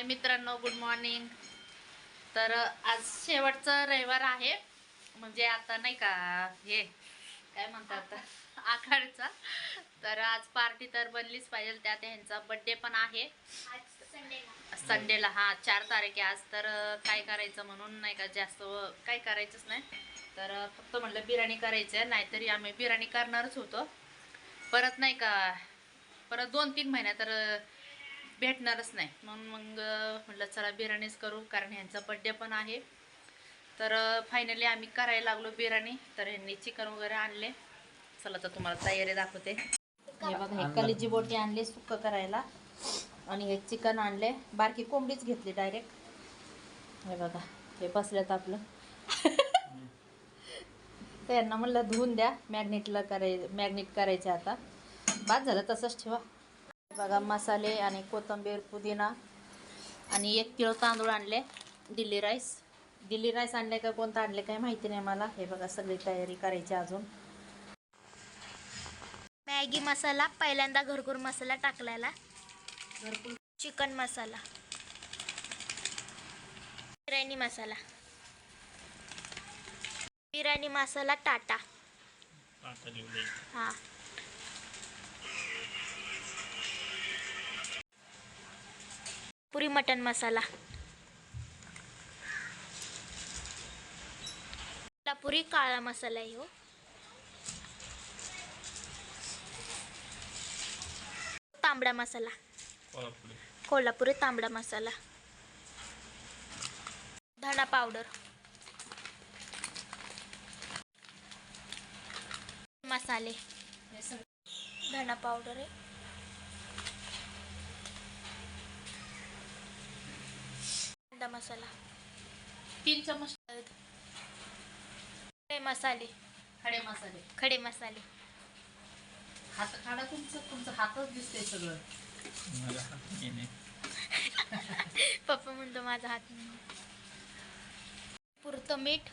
हाय मित्रांनो good morning तर आज शेवटचं रविवार आहे. म्हणजे आता नाही का हे काय म्हणतात आखाडचा. तर आज पार्टी तर बनलीच पाहिजे. त्यात ह्यांचा बड्डे पण आहे. संडेला हा चार तारीख आहे आज. तर काय करायचं म्हणून नाही का जास्त काय करायचंच नाही. तर फक्त म्हटलं बिर्याणी करायचं आहे नाहीतरी आम्ही बिर्याणी करणारच होतो. परत नाही का परत दोन तीन महिन्या तर भेटणारच नाही. म्हणून मग म्हटलं चला बिर्याणीच करू कारण ह्यांचा बड्डे पण आहे. तर फायनली आम्ही करायला लागलो बिर्याणी. तर ह्यांनी चिकन वगैरे आणले. चला तर तुम्हाला तयारी दाखवते. हे बघा हे कलेजी बोटी आणली सुक्क करायला. आणि हे चिकन आणले. बारकी कोंबडीच घेतली डायरेक्ट हे बघा हे बसल्यात आपलं. त्यांना म्हणलं धुवून द्या. मॅग्नेटला कराय मॅग्नेट करायचे आता. बाद झालं तसंच ठेवा. बघा मसाले आणि कोथिंबीर पुदिना आणि एक किलो तांदूळ आणले दिल्ली राईस. दिल्ली राईस आणले का कोणतं आणले काय माहिती नाही मला. हे बघा सगळी तयारी करायची अजून. मॅगी मसाला पहिल्यांदा घरगुर मसाला टाकलेला भरपूर चिकन मसाला. बिर्याणी मसाला. बिर्याणी मसाला टाटा. हा. पुरी मटन मसाला. पुरी काळा मसाला आहे हो. तांबडा मसाला. कोल्हापुरी तांबडा मसाला. धणा पावडर. मसाले. धणा पावडर आहे. कांदा मसाला. तीन चमच. खडे मसाले. खडे मसाले. खडे मसाले. हात काढा तुमचं तुमचं हातच दिसतंय सगळं. पप्पा म्हणतो माझा हात नाही. पुरतं मीठ.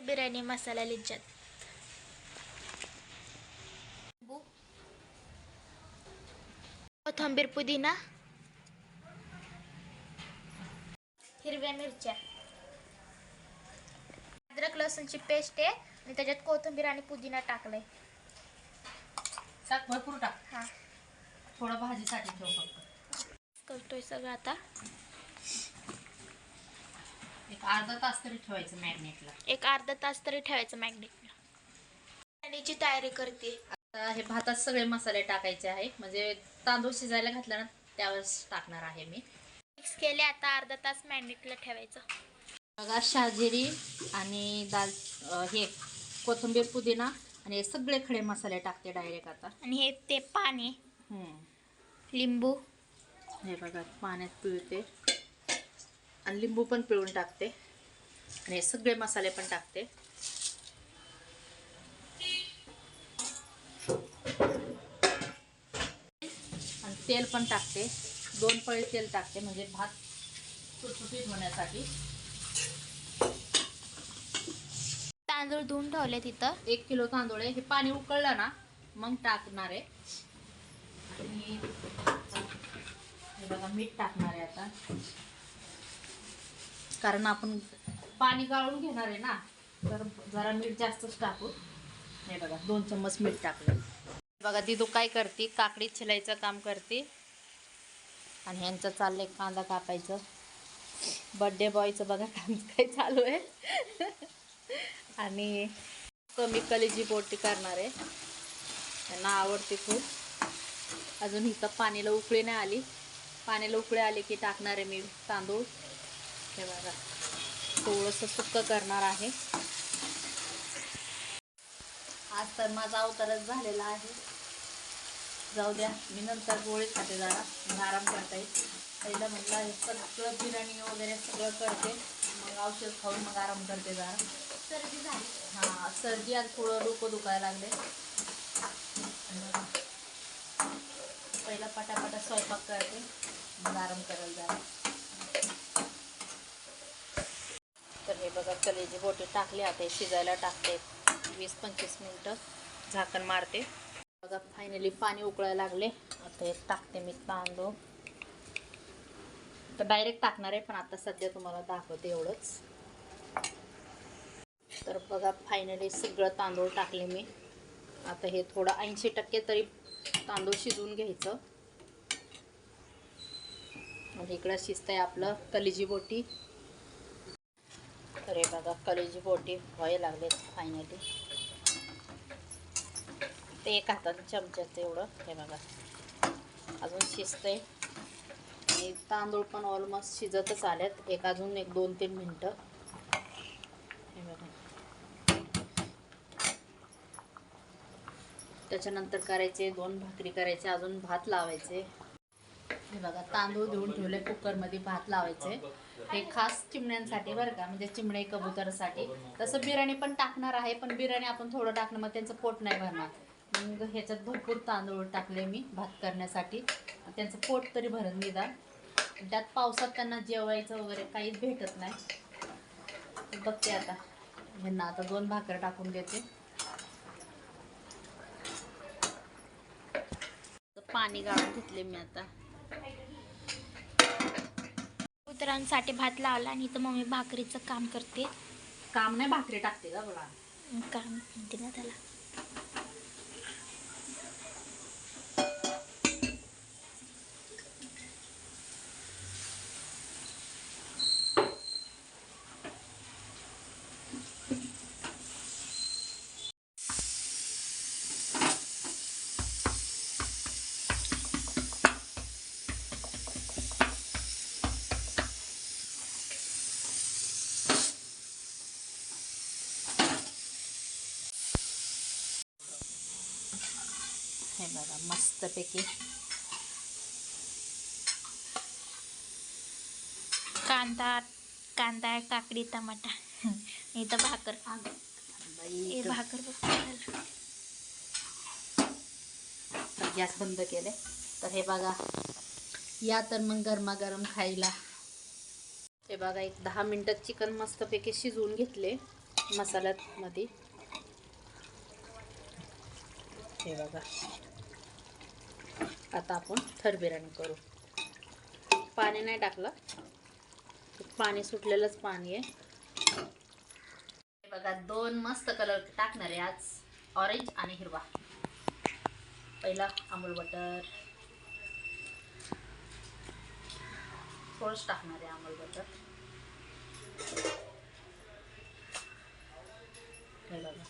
बिर्याणी मसाला लिज्जत. कोथिंबीर पुदिना हिरव्या मिरच्या अद्रक लसूणची पेस्ट आहे आणि त्याच्यात कोथिंबीर आणि पुदिना टाकलंय टाक भरपूर टाक हा थोडं भाजीसाठी ठेव फक्त करतोय सगळं आता एक अर्धा तास तरी ठेवायचं मॅग्नेटला एक अर्धा तास तरी ठेवायचं मॅग्नेटला तयारी करते आता हे भातात सगळे मसाले टाकायचे आहे म्हणजे तांदूळ शिजायला घातला ना त्यावेळेस टाकणार आहे मी. मिक्स केले आता अर्धा तास मॅग्नेटला ठेवायचं. बघा शहाजिरी आणि दाल हे कोथिंबीर पुदिना आणि हे सगळे खडे मसाले टाकते डायरेक्ट आता. आणि हे ते पाणी. लिंबू. हे बघा पाण्यात पिळते. आणि लिंबू पण पिळून टाकते. आणि हे सगळे मसाले पण टाकते. तेल पण टाकते. दोन पळी तेल टाकते म्हणजे भात सुटसुटीत होण्यासाठी. तांदूळ धुवून ठेवले तिथं. एक किलो तांदूळ आहे. हे पाणी उकळलं ना मग टाकणार आहे. आणि हे बघा मीठ टाकणार आहे आता. कारण आपण पाणी गाळून घेणार आहे ना तर जरा मीठ जास्तच टाकू. हे बघा दोन चम्मच मीठ टाकलं बघा दिदू काय करते? काकडी छिलायचं काम करते. आणि ह्यांचं चाललंय कांदा कापायचं. बड्डे बॉयचं बघा काम काय चालू आहे. आणि कमी कलेजी बोटी करणार आहे. त्यांना आवडते खूप. अजून हिचं पाणीला उकळी नाही आली. पाण्याला उकळी आली की टाकणार आहे मी तांदूळ. हे बघा थोडंसं सुक्क करणार आहे. आज तर माझा अवतारच झालेला आहे. जाऊ द्या मी नंतर गोळी खाते जरा मग आराम करता येईल. पहिलं म्हटलं हे सगळं बिर्याणी वगैरे सगळं करते मग औषध खाऊन मग आराम करते जरा. सर्दी झाली. हा सर्दी आणि थोडं डोकं दुखायला लागले पहिला पटापटा स्वयंपाक करते मग आराम करायला जा तर हे बघा कलेजी बोटे टाकले आता हे शिजायला टाकते. वीस पंचवीस मिनटं झाकण मारते. बघा फायनली पाणी उकळायला लागले. आता हे टाकते मी तांदूळ. तर डायरेक्ट टाकणार आहे पण आता सध्या तुम्हाला दाखवते एवढंच. तर बघा फायनली सगळं तांदूळ टाकले मी. आता हे थोडं ऐंशी टक्के तरी तांदूळ शिजवून घ्यायचं. आणि इकडं शिजत आहे आपलं कलिजी बोटी. तर हे बघा कलिजी बोटी व्हायला लागले फायनली ते एक हाताने चमच्याचं एवढं हे बघा. अजून शिजतंय. आणि तांदूळ पण ऑलमोस्ट शिजतच आल्यात एक अजून एक दोन तीन मिनटं. हे बघा. त्याच्यानंतर करायचे दोन भाकरी करायचे अजून भात लावायचे. हे बघा तांदूळ धुवून ठेवले कुकरमध्ये भात लावायचे. हे खास चिमण्यांसाठी बरं का म्हणजे चिमणे कबुतरसाठी. तसं बिर्याणी पण टाकणार आहे पण बिर्याणी आपण थोडं टाकणं मग त्यांचं पोट नाही भरणार. मग ह्याच्यात भरपूर तांदूळ टाकले मी भात करण्यासाठी. त्यांचं पोट तरी भरण निदान त्यात पावसात त्यांना जेवायचं वगैरे काहीच भेटत नाही. बघते आता. ह्यांना आता दोन भाकर टाकून देते. पाणी गाळून घेतले मी आता. उतरांसाठी भात लावला आणि इथं मम्मी भाकरीचं काम करते. काम नाही भाकरी टाकते का बघा. काम म्हणते ना त्याला. हे बघा मस्तपैकी. कांदा कांदा काकडी टमाटा. इथं भाकर. हे भाकर बघ गॅस बंद केले तर हे बघा या तर मग गरमागरम खायला. हे बघा एक दहा मिनटात चिकन मस्तपैकी शिजवून घेतले मसाल्यात मध्ये हे बघा. आता आपण थरबिराणी करू. पाणी नाही टाकलं. पाणी सुटलेलंच पाणी आहे. बघा दोन मस्त कलर टाकणार आहे आज. ऑरेंज आणि हिरवा. पहिला अमूल बटर थोडंच टाकणार आहे अमूल बटर हे बघा.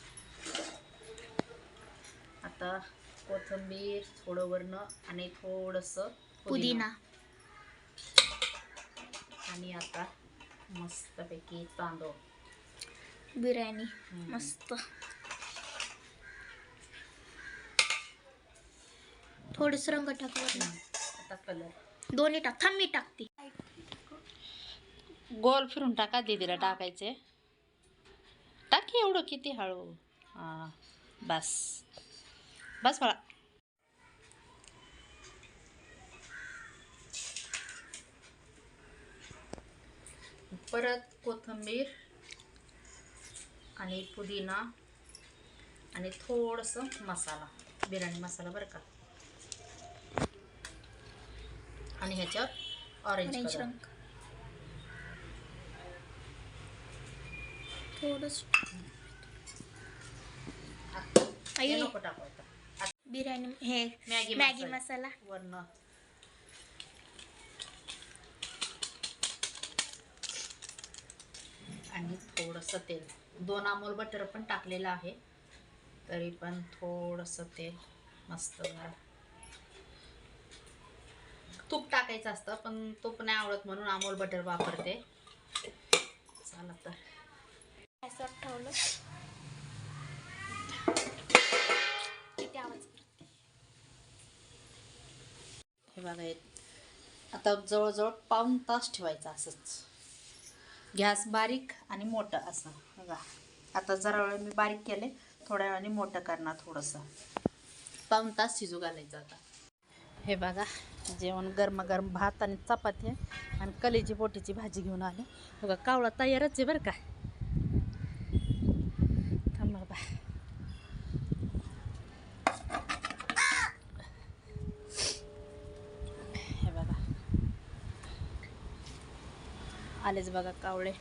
आता कोथिंबीर थोडं वरनं आणि थोडंसं पुदिना. आणि आता मस्तपैकी तांदूळ. बिर्याणी. मस्त. थोडस रंग टाकलं आता कलर दोन्ही टाक. थांब मी टाकते. गोल फिरून टाका दीदीला टाकायचे. टाक एवढं किती हळू. हां बस. बस बाळा परत कोथिंबीर आणि पुदिना आणि थोडंसं मसाला बिर्याणी मसाला बरं का. आणि ह्याच्यावर ऑरेंज रंग. थोडस. नको टाकू आता. बिर्याणी हे मॅगी मॅगी मसाला. वरनं. आणि थोडंसं तेल. दोन अमूल बटर पण टाकलेलं आहे. तरी पण थोडंसं तेल. मस्त. तूप टाकायचं असतं पण तूप नाही आवडत म्हणून अमूल बटर वापरते. चला तर. ठेवलं. हे बघा हे आता जवळजवळ पाऊण तास ठेवायचं असंच. गॅस बारीक आणि मोठं असं बघा. आता जरा वेळ मी बारीक केले थोड्या वेळाने मोठं करणार थोडंसं. पाऊण तास शिजू घालायचं आता. हे बघा जेवण गरमागरम भात आणि चपाती आणि कलेची पोटीची भाजी घेऊन आले. बघा कावळा तयारच आहे बरं का थांब बघा आलेच बघा कावळे.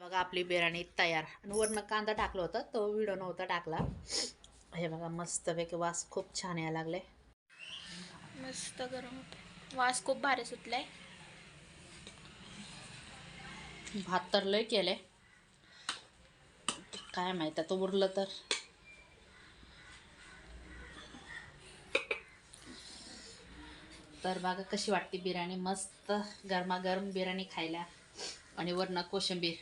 बघा आपली बिर्याणी तयार. आणि वरनं कांदा टाकला होता तो व्हिडिओ नव्हता टाकला. हे बघा मस्तपैकी वास खूप छान यायला लागले मस्त गरम वास खूप भारी सुटलाय. भात तर लय केले काय माहीत आता उरलं तर. तर बघा कशी वाटते बिर्याणी मस्त गरमागरम बिर्याणी खायला. आणि वरनं कोशिंबीर.